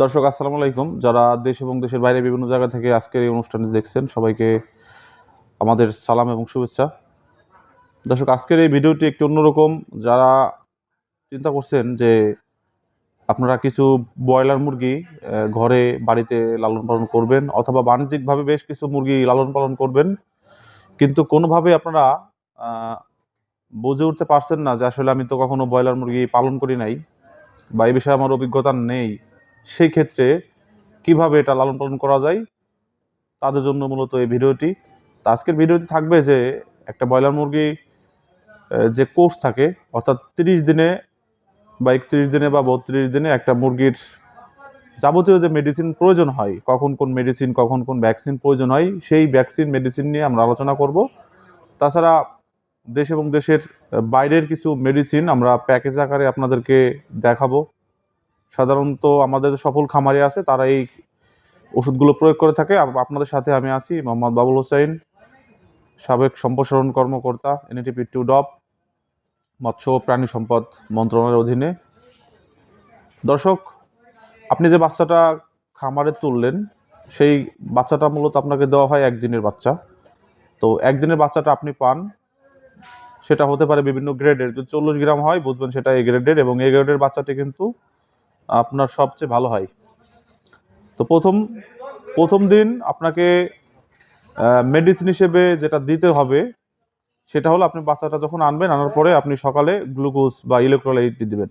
দর্শক, আসসালামু আলাইকুম। যারা দেশ এবং দেশের বাইরে বিভিন্ন জায়গা থেকে আজকের এই অনুষ্ঠানটি দেখছেন, সবাইকে আমাদের সালাম এবং শুভেচ্ছা। দর্শক, আজকের এই ভিডিওটি একটু অন্যরকম। যারা চিন্তা করছেন যে আপনারা কিছু ব্রয়লার মুরগি ঘরে বাড়িতে লালন পালন করবেন অথবা বাণিজ্যিকভাবে বেশ কিছু মুরগি লালন পালন করবেন, কিন্তু কোনোভাবে আপনারা বুঝে উঠতে পারছেন না যে আসলে আমি তো কখনো ব্রয়লার মুরগি পালন করি নাই বা এই বিষয়ে আমার অভিজ্ঞতা নেই। সেই ক্ষেত্রে কীভাবে এটা লালন পালন করা যায়, তাদের জন্য মূলত এই ভিডিওটি। তো আজকের ভিডিওটি থাকবে যে একটা ব্রয়লার মুরগি যে কোর্স থাকে, অর্থাৎ তিরিশ দিনে বা একত্রিশ দিনে বা বত্রিশ দিনে একটা মুরগির যাবতীয় যে মেডিসিন প্রয়োজন হয়, কখন কোন মেডিসিন কখন কোন ভ্যাকসিন প্রয়োজন হয়, সেই ভ্যাকসিন মেডিসিন নিয়ে আমরা আলোচনা করব। তাছাড়া দেশ এবং দেশের বাইরের কিছু মেডিসিন আমরা প্যাকেজ আকারে আপনাদেরকে দেখাবো। সাধারণত আমাদের সফল খামারি আছে, তারা এই ওষুধগুলো প্রয়োগ করে থাকে। আপনাদের সাথে আমি আছি মোহাম্মদ বাবুল হোসেন, সাবেক সম্প্রসারণ কর্মকর্তা এনএটিপি টু ডপ মৎস্য প্রাণী সম্পদ মন্ত্রণালয়ের অধীনে। দর্শক, আপনি যে বাচ্চাটা খামারে তুললেন, সেই বাচ্চাটা মূলত আপনাকে দেওয়া হয় একদিনের বাচ্চা। তো একদিনের বাচ্চাটা আপনি পান, সেটা হতে পারে বিভিন্ন গ্রেডের যদি চল্লিশ গ্রাম হয়, বুঝবেন সেটা এ গ্রেডের এবং এ গ্রেডের বাচ্চাটি কিন্তু আপনার সবচেয়ে ভালো হয়। তো প্রথম প্রথম দিন আপনাকে মেডিসিন হিসেবে যেটা দিতে হবে, সেটা হলো আপনি বাচ্চাটা যখন আনবেন, আনার পরে আপনি সকালে গ্লুকোজ বা ইলেকট্রোলাইট দিবেন।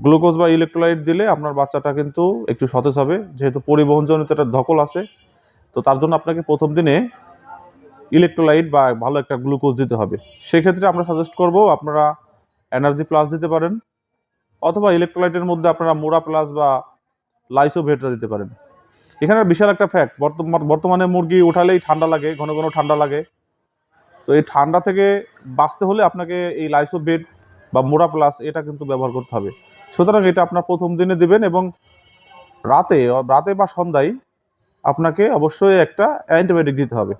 গ্লুকোজ বা ইলেকট্রোলাইট দিলে আপনার বাচ্চাটা কিন্তু একটু সতেজ হবে, যেহেতু পরিবহনজনিত একটা ধকল আছে। তো তার জন্য আপনাকে প্রথম দিনে ইলেকট্রোলাইট বা ভালো একটা গ্লুকোজ দিতে হবে। সেক্ষেত্রে আমরা সাজেস্ট করব আপনারা এনার্জি প্লাস দিতে পারেন। অথবা ইলেকট্রোলাইটের মধ্যে আপনারা মোরা প্লাস বা লাইসোভেটটা দিতে পারেন। এখানে বিশাল একটা ফ্যাক্ট বর্তমানে মুরগি উঠালেই ঠান্ডা লাগে, ঘন ঘন ঠান্ডা লাগে। তো এই ঠান্ডা থেকে বাঁচতে হলে আপনাকে এই লাইসোভেট বা মোরা প্লাস এটা কিন্তু ব্যবহার করতে হবে। সুতরাং এটা আপনার প্রথম দিনে দিবেন এবং রাতে রাতে বা সন্ধ্যায় আপনাকে অবশ্যই একটা অ্যান্টিবায়োটিক দিতে হবে।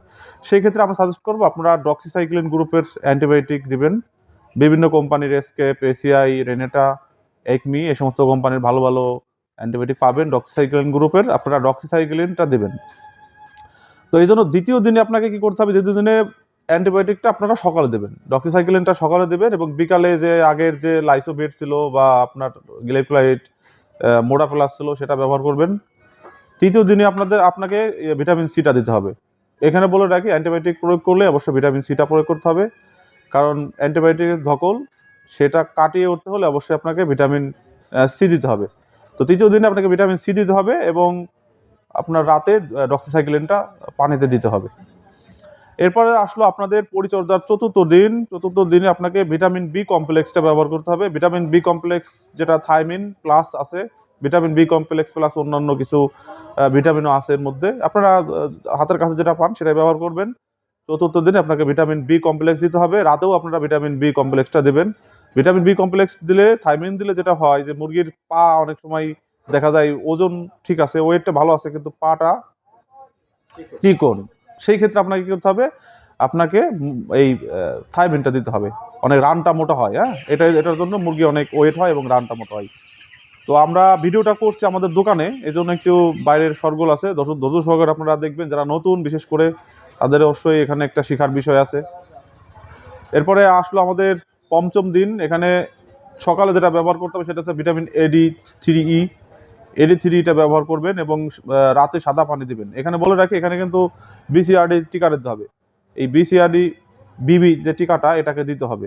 সেই ক্ষেত্রে আমরা সাজেস্ট করব, আপনারা ডক্সিসাইক্লিন গ্রুপের অ্যান্টিবায়োটিক দিবেন। বিভিন্ন কোম্পানির এসকেপ এসিআই রেনেটা একমি এই সমস্ত কোম্পানির ভালো ভালো অ্যান্টিবায়োটিক পাবেন ডক্সিসাইক্লিন গ্রুপের আপনারা ডক্সিসাইক্লিনটা দেবেন। তো এই জন্য দ্বিতীয় দিনে আপনাকে কি করতে হবে, দ্বিতীয় দিনে অ্যান্টিবায়োটিকটা আপনারা সকালে দেবেন। ডক্সিসাইক্লিনটা সকালে দেবেন এবং বিকালে যে আগের যে লাইসোভেট ছিল বা আপনার গ্লেফ্লাইট মোডা প্লাস ছিল, সেটা ব্যবহার করবেন। তৃতীয় দিনে আপনাদের, আপনাকে ভিটামিন সিটা দিতে হবে। এখানে বলে রাখি অ্যান্টিবায়োটিক প্রয়োগ করলে অবশ্যই ভিটামিন সিটা প্রয়োগ করতে হবে। কারণ অ্যান্টিবায়োটিকের ধকল সেটা কাটিয়ে উঠতে হলে অবশ্যই আপনাকে ভিটামিন সি দিতে হবে। তো তৃতীয় দিনে আপনাকে ভিটামিন সি দিতে হবে এবং আপনার রাতে ডক্সিসাইক্লিনটা পানিতে দিতে হবে। এরপরে আসলো আপনাদের পরিচর্যার চতুর্থ দিন। চতুর্থ দিনে আপনাকে ভিটামিন বি কমপ্লেক্সটা ব্যবহার করতে হবে। ভিটামিন বি কমপ্লেক্স যেটা থাইমিন প্লাস আছে, ভিটামিন বি কমপ্লেক্স প্লাস অন্যান্য কিছু ভিটামিনও আছে এর মধ্যে। আপনারা হাতের কাছে যেটা পান সেটাই ব্যবহার করবেন। চতুর্থ দিনে আপনাকে ভিটামিন বি কমপ্লেক্স দিতে হবে। রাতেও আপনারা ভিটামিন বি কমপ্লেক্সটা দেবেন। ভিটামিন বি কমপ্লেক্স দিলে, থাইমিন দিলে যেটা হয় যে, মুরগির পা অনেক সময় দেখা যায় ওজন ঠিক আছে, ওয়েটটা ভালো আছে, কিন্তু পাটা চিকন। সেই ক্ষেত্রে আপনাকে কি করতে হবে? আপনাকে এই থাইমিনটা দিতে হবে। অনেক রানটা মোটা হয় হ্যাঁ? এটা, এটার জন্য মুরগি অনেক ওয়েট হয় এবং রানটা মোটা হয়। তো আমরা ভিডিওটা করছি আমাদের দোকানে এই জন্য একটু বাইরের সরগোল আছে। দর্শক দর্শক সহকারে আপনারা দেখবেন যারা নতুন, বিশেষ করে তাদের অবশ্যই এখানে একটা শেখার বিষয় আছে। এরপরে আসলো আমাদের পঞ্চম দিন এখানে সকালে যেটা ব্যবহার করতে হবে সেটা হচ্ছে vitamin AD three E AD three ইটা ব্যবহার করবেন এবং রাতে সাদা পানি দিবেন। এখানে বলে রাখি, এখানে কিন্তু বিসিআরডি টিকা দিতে হবে। এই বিসিআরডি বিবি যে টিকাটা, এটাকে দিতে হবে।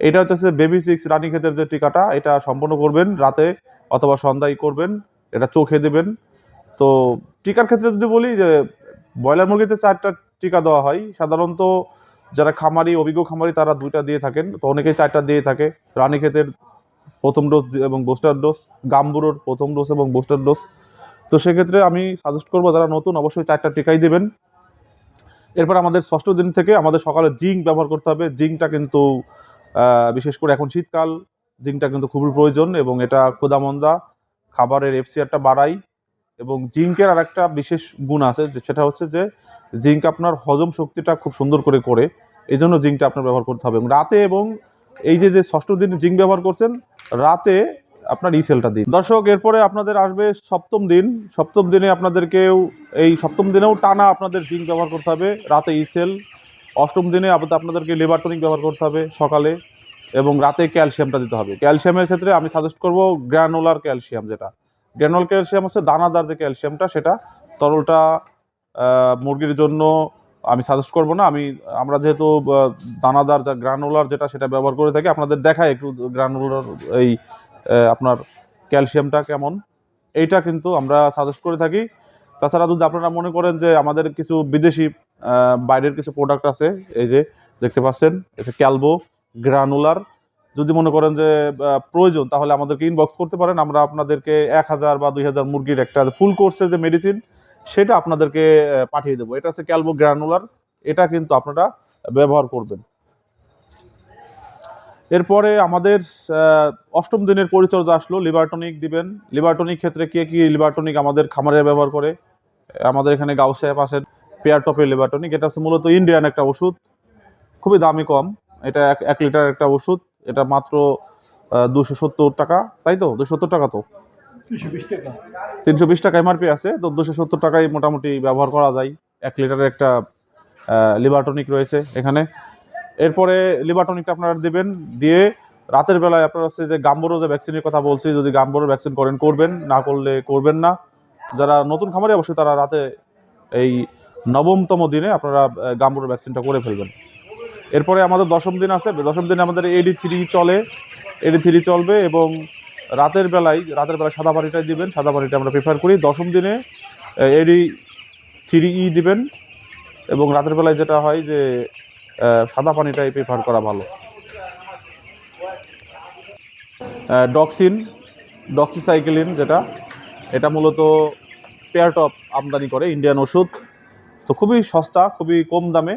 এটা হচ্ছে বেবি সিক্স রানী ক্ষেতের যে টিকাটা, এটা সম্পন্ন করবেন রাতে অথবা সন্ধ্যায় করবেন। এটা চোখে দেবেন। তো টিকার ক্ষেত্রে যদি বলি যে, ব্রয়লার মুরগিতে চারটা টিকা দেওয়া হয়। সাধারণত যারা খামারি, অভিজ্ঞ খামারি, তারা দুইটা দিয়ে থাকেন। তো অনেকেই চারটা দিয়ে থাকে। রানী ক্ষেতের প্রথম ডোজ এবং বুস্টার ডোজ গাম্বুরোর প্রথম ডোজ এবং বুস্টার ডোজ তো সেক্ষেত্রে আমি সাজেস্ট করব, যারা নতুন, অবশ্যই চারটা টিকাই দেবেন। এরপর আমাদের ষষ্ঠ দিন থেকে আমাদের সকালে জিঙ্ক ব্যবহার করতে হবে। জিঙ্কটা কিন্তু বিশেষ করে এখন শীতকাল, জিঙ্কটা কিন্তু খুবই প্রয়োজন এবং এটা ক্ষুদামন্দা খাবারের এফসিআরটা বাড়ায় এবং জিঙ্কের আর একটা বিশেষ গুণ আছে সেটা হচ্ছে যে জিঙ্ক আপনার হজম শক্তিটা খুব সুন্দর করে করে এই জন্য জিঙ্কটা আপনার ব্যবহার করতে হবে। এবং রাতে এবং এই যে যে ষষ্ঠ দিন জিঙ্ক ব্যবহার করছেন, রাতে আপনার ইসেলটা দিন। দর্শক, এরপরে আপনাদের আসবে সপ্তম দিন। সপ্তম দিনে আপনাদেরকেও এই সপ্তম দিনেও টানা আপনাদের জিঙ্ক ব্যবহার করতে হবে, রাতে ইসেল অষ্টম দিনে আপনাদেরকে লিভার টনিক ব্যবহার করতে হবে সকালে, এবং রাতে ক্যালসিয়ামটা দিতে হবে। ক্যালসিয়ামের ক্ষেত্রে আমি সাজেস্ট করব গ্র্যানুলার ক্যালসিয়াম যেটা। গ্র্যানুল ক্যালসিয়াম হচ্ছে দানাদার যে ক্যালসিয়ামটা, সেটা তরলটা মুরগির জন্য আমি সাজেস্ট করব না। আমি, আমরা যেহেতু দানাদার যা গ্রানুলার যেটা সেটা ব্যবহার করে থাকি, আপনাদের দেখায় একটু গ্রানুলার এই আপনার ক্যালসিয়ামটা কেমন। এইটা কিন্তু আমরা সাজেস্ট করে থাকি। তাছাড়া যদি আপনারা মনে করেন যে আমাদের কিছু বিদেশি বাইরের কিছু প্রোডাক্ট আছে, এই যে দেখতে পাচ্ছেন এটা ক্যালবো গ্রানুলার যদি মনে করেন যে প্রয়োজন, তাহলে আমাদেরকে ইনবক্স করতে পারেন। আমরা আপনাদেরকে এক হাজার বা দুই হাজার মুরগির একটা ফুল কোর্সের যে মেডিসিন সেটা আপনাদেরকে পাঠিয়ে দেবো। এটা হচ্ছে ক্যালবো গ্রানুলার এটা কিন্তু আপনারা ব্যবহার করবেন। এরপরে আমাদের অষ্টম দিনের পরিচর্যা আসলো। লিভারটনিক দিবেন। লিভারটনিক ক্ষেত্রে কে কি লিভারটনিক আমাদের খামারে ব্যবহার করে? আমাদের এখানে গাউসাহেব আছেন, পেয়ার টপের লিভারটনিক এটা হচ্ছে মূলত ইন্ডিয়ান একটা ওষুধ। খুবই দামি কম। এটা এক লিটার একটা ওষুধ। এটা মাত্র দুশো সত্তর টাকা তাই তো? দুশো সত্তর টাকা তো? তিনশো বিশ টাকা এমআরপি আছে তো দুশো সত্তর টাকায় মোটামুটি ব্যবহার করা যায়। এক লিটারের একটা লিভারটনিক রয়েছে এখানে। এরপরে লিবারটনিকটা আপনারা দেবেন দিয়ে রাতের বেলায় আপনার হচ্ছে যে গাম্বরো যে ভ্যাকসিনের কথা বলছি যদি গাম্বরো ভ্যাকসিন করেন করবেন না করলে করবেন না। যারা নতুন খামারে অবশ্যই তারা রাতে এই নবমতম দিনে আপনারা গাম্বরো ভ্যাকসিনটা করে ফেলবেন। এরপরে আমাদের দশম দিন আছে, দশম দিনে আমাদের এডি থ্রি চলে এডি থ্রি চলবে এবং রাতের বেলায় রাতের বেলায় সাদা পানিটাই দিবেন, সাদা পানিটা আমরা প্রেফার করি। দশম দিনে এডি থ্রি ই দিবেন এবং রাতের বেলায় যেটা হয় যে সাদা পানিটাই প্রেফার করা ভালো। ডক্সিন ডক্সিসাইক্লিন যেটা, এটা মূলত পেয়ারটপ আমদানি করে ইন্ডিয়ান ওষুধ। তো খুবই সস্তা, খুবই কম দামে।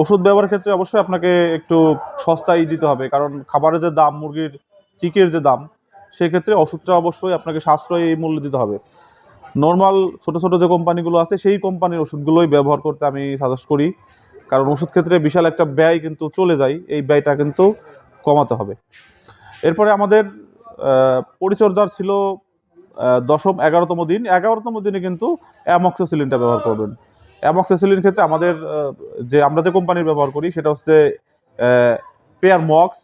ওষুধ ব্যবহারের ক্ষেত্রে অবশ্যই আপনাকে একটু সস্তায় দিতে হবে, কারণ খাবারের যে দাম, মুরগির চিকের যে দাম, সেক্ষেত্রে ওষুধটা অবশ্যই আপনাকে সাশ্রয়ী মূল্য দিতে হবে। নর্মাল ছোট ছোট যে কোম্পানিগুলো আছে, সেই কোম্পানির ওষুধগুলোই ব্যবহার করতে আমি সাজেস্ট করি, কারণ ওষুধ ক্ষেত্রে বিশাল একটা ব্যয় কিন্তু চলে যায়, এই ব্যয়টা কিন্তু কমাতে হবে। এরপরে আমাদের পরিচর্যার ছিল দশম এগারোতম দিন। এগারোতম দিনে কিন্তু অ্যামক্সোসিলিনটা ব্যবহার করবেন। অ্যামক্সোসিলিন ক্ষেত্রে আমাদের যে আমরা যে কোম্পানির ব্যবহার করি, সেটা হচ্ছে পেয়ার মক্স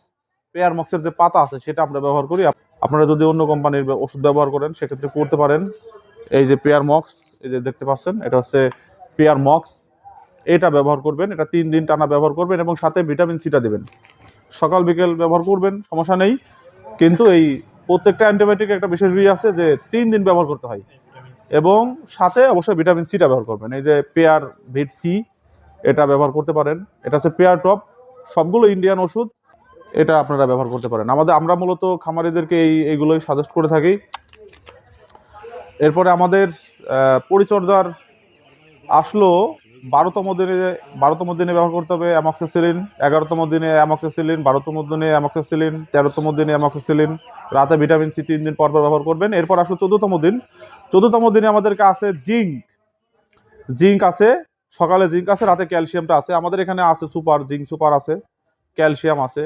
পেয়ার মক্সের যে পাতা আছে, সেটা আমরা ব্যবহার করি। আপ- আপনারা যদি অন্য কোম্পানির ওষুধ ব্যবহার করেন, সেক্ষেত্রে করতে পারেন। এই যে পেয়ার মক্স এই যে দেখতে পাচ্ছেন, এটা হচ্ছে পেয়ার মক্স এটা ব্যবহার করবেন, এটা তিন দিন টানা ব্যবহার করবেন এবং সাথে ভিটামিন সিটা দেবেন। সকাল, বিকেল ব্যবহার করবেন, সমস্যা নেই। কিন্তু এই প্রত্যেকটা অ্যান্টিবায়োটিক একটা বিশেষ বিয়ে আছে যে তিন দিন ব্যবহার করতে হয়। এবং সাথে অবশ্যই ভিটামিন সিটা ব্যবহার করবেন। এই যে পেয়ার ভিট সি এটা ব্যবহার করতে পারেন। এটা হচ্ছে পেয়ার টপ। সবগুলো ইন্ডিয়ান ওষুধ এটা আপনারা ব্যবহার করতে পারেন। আমাদের, আমরা মূলত খামারিদেরকে এই, এইগুলোই সাজেস্ট করে থাকি। এরপরে আমাদের পরিচর্যার আসলো বারোতম দিনে বারোতম দিনে ব্যবহার করতে হবে অ্যামক্সিসিলিন, এগারোতম দিনে অ্যামক্সিসিলিন, বারোতম দিনে অ্যামক্সিসিলিন, তেরোতম দিনে অ্যামক্সিসিলিন। রাতে ভিটামিন সি তিন দিন পর পর ব্যবহার করবেন। এরপর আসলে চোদ্দতম দিন। চোদ্দতম দিনে আমাদেরকে আছে জিঙ্ক। জিঙ্ক আছে, সকালে জিঙ্ক আছে, রাতে ক্যালসিয়ামটা আছে। আমাদের এখানে আছে সুপার, জিঙ্ক সুপার আছে, ক্যালসিয়াম আছে।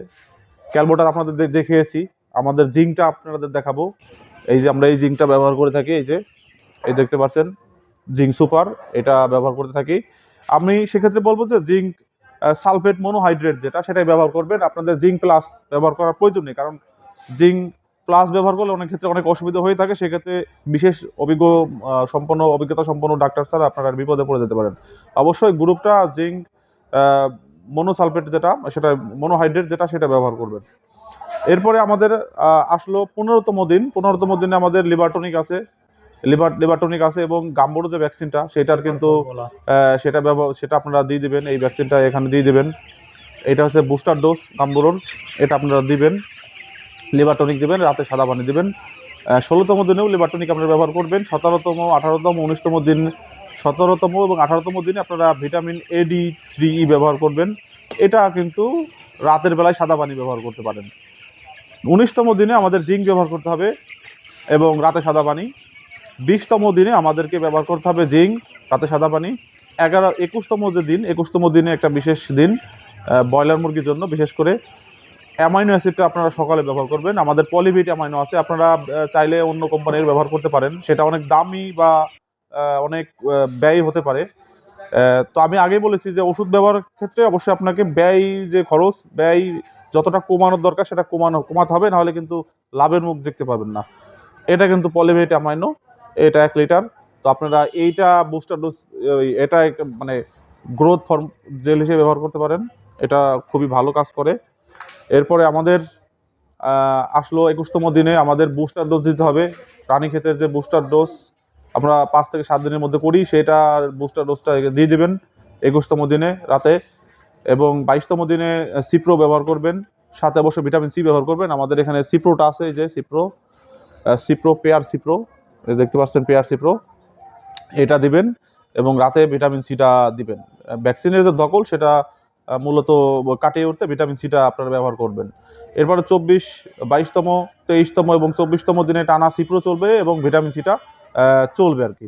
ক্যালবোটা আপনাদের দেখিয়েছি। আমাদের জিঙ্কটা আপনাদের দেখাবো। এই যে আমরা এই জিঙ্কটা ব্যবহার করে থাকি, এই যে, এই দেখতে পাচ্ছেন? জিঙ্ক সুপার, এটা ব্যবহার করতে থাকি। আমি সেক্ষেত্রে বলব যে জিঙ্ক সালফেট মনোহাইড্রেট যেটা, সেটাই ব্যবহার করবেন। আপনাদের জিঙ্ক প্লাস ব্যবহার করার প্রয়োজন নেই, কারণ জিঙ্ক প্লাস ব্যবহার করলে অনেক ক্ষেত্রে অনেক অসুবিধা হয়ে থাকে। সেক্ষেত্রে বিশেষ অভিজ্ঞ সম্পন্ন, অভিজ্ঞতা সম্পন্ন ডাক্তার ছাড়া আপনারা বিপদে পড়ে যেতে পারেন। অবশ্যই গ্রুপটা জিঙ্ক মনোসালফেট যেটা, সেটা মনোহাইড্রেট যেটা, সেটা ব্যবহার করবেন। এরপরে আমাদের আসলো পনেরোতম দিন। পনেরোতম দিনে আমাদের লিভারটনিক আছে। লিভার লিভারটনিক আছে এবং গাম্বুরো যে ভ্যাকসিনটা সেটার কিন্তু সেটা ব্যবহার সেটা আপনারা দিয়ে দেবেন এই ভ্যাকসিনটা এখানে দিয়ে দেবেন। এটা হচ্ছে বুস্টার ডোজ গাম্বুরোর এটা আপনারা দিবেন। লিভার দেবেন রাতে সাদা পানি দিবেন। ষোলোতম দিনেও লিভার টনিক আপনারা ব্যবহার করবেন সতেরোতম আঠারোতম উনিশতম দিন সতেরোতম এবং আঠারোতম দিনে আপনারা vitamin A D three E ব্যবহার করবেন। এটা কিন্তু রাতের বেলায় সাদা পানি ব্যবহার করতে পারেন। উনিশতম দিনে আমাদের জিঙ্ক ব্যবহার করতে হবে এবং রাতে সাদা পানি। বিশতম দিনে আমাদেরকে ব্যবহার করতে হবে জিঙ্ক তাতে সাদা পানি। এগারো, একুশতম যে দিন, একুশতম দিনে একটা বিশেষ দিন ব্রয়লার মুরগির জন্য, বিশেষ করে অ্যামাইনো অ্যাসিডটা আপনারা সকালে ব্যবহার করবেন। আমাদের পলিভিট অ্যামাইনো আছে, আপনারা চাইলে অন্য কোম্পানির ব্যবহার করতে পারেন। সেটা অনেক দামি বা অনেক ব্যয় হতে পারে। তো আমি আগেই বলেছি যে ওষুধ ব্যবহারের ক্ষেত্রে অবশ্যই আপনাকে ব্যয় যে খরচ, ব্যয় যতটা কমানোর দরকার, সেটা কমানো, কমাতে হবে, নাহলে কিন্তু লাভের মুখ দেখতে পাবেন না। এটা কিন্তু পলিভিট অ্যামাইনো। এটা এক লিটার। তো আপনারা এইটা বুস্টার ডোজ এটা মানে গ্রোথ ফর্ম জেল হিসেবে ব্যবহার করতে পারেন। এটা খুবই ভালো কাজ করে। এরপরে আমাদের আসলো একুশতম দিনে আমাদের বুস্টার ডোজ দিতে হবে। রানীক্ষেতের যে বুস্টার ডোজ আমরা পাঁচ থেকে সাত দিনের মধ্যে করি, সেটা বুস্টার ডোজটা দিয়ে দেবেন একুশতম দিনে রাতে। এবং বাইশতম দিনে সিপ্রো ব্যবহার করবেন। সাথে অবশ্যই ভিটামিন সি ব্যবহার করবেন। আমাদের এখানে সিপ্রোটা আছে যে সিপ্রো সিপ্রো পেয়ার সিপ্রো দেখতে পাচ্ছেন পেয়ার সিপ্রো এটা দিবেন এবং রাতে ভিটামিন সিটা দিবেন। ভ্যাকসিনের যে দখল, সেটা মূলত কাটিয়ে উঠতে ভিটামিন সিটা আপনারা ব্যবহার করবেন। এরপরে চব্বিশ, বাইশতম, তেইশতম এবং চব্বিশতম দিনে টানা সিপ্রো চলবে এবং ভিটামিন সিটা চলবে আর কি।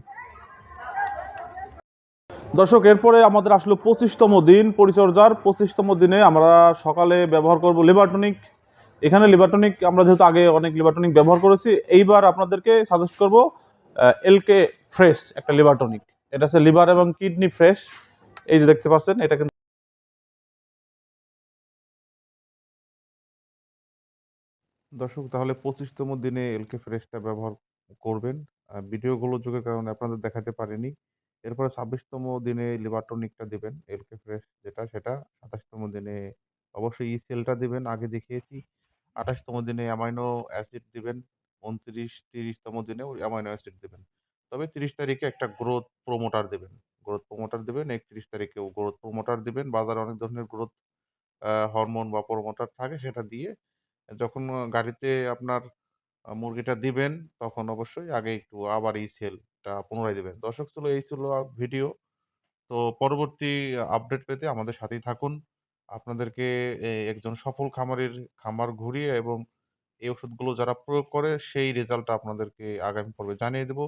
দর্শক, এরপরে আমাদের আসলো পঁচিশতম দিন পরিচর্যার। পঁচিশতম দিনে আমরা সকালে ব্যবহার করব লিভারটনিক এখানে লিভারটনিক আমরা যেহেতু আগে অনেক লিভারটনিক ব্যবহার করেছি এইবার আপনাদেরকে সাজেস্ট করব এলকে ফ্রেশ একটা লিভারটনিক এটা হচ্ছে লিভার এবং কিডনি ফ্রেশ এই যে দেখতে পাচ্ছেন এটা কিন্তু দর্শক তাহলে পঁচিশতম দিনে এলকে ফ্রেশটা ব্যবহার করবেন। আহ, ভিডিওগুলো যুগের কারণে আপনাদের দেখাতে পারিনি। এরপরে ছাব্বিশতম দিনে লিভার টনিকটা দিবেন এলকে ফ্রেশ যেটা সেটা সাতাশতম দিনে অবশ্যই ই সেলটা দিবেন আগে দেখিয়েছি। আঠাশতম দিনে অ্যামাইনো অ্যাসিড দিবেন, উনত্রিশ, তিরিশতম দিনেও অ্যামাইনো অ্যাসিড দিবেন। তবে তিরিশ তারিখে একটা গ্রোথ প্রোমোটার দিবেন। গ্রোথ প্রোমোটার দিবেন, একত্রিশ তারিখেও গ্রোথ প্রোমোটার দিবেন। বাজারে অনেক ধরনের গ্রোথ হরমোন বা প্রোমোটার থাকে সেটা দিয়ে যখন গাড়িতে আপনার মুরগিটা দিবেন তখন অবশ্যই আগে একটু আবার এই সেলটা পুনরায় দিবেন। দর্শক, ছিল এই ছিল ভিডিও তো পরবর্তী আপডেট পেতে আমাদের সাথেই থাকুন। আপনাদেরকে একজন সফল খামারের খামার ঘুরিয়ে এবং এই ওষুধগুলো যারা প্রয়োগ করে, সেই রেজাল্টটা আপনাদেরকে আগামী পর্বে জানিয়ে দেবো।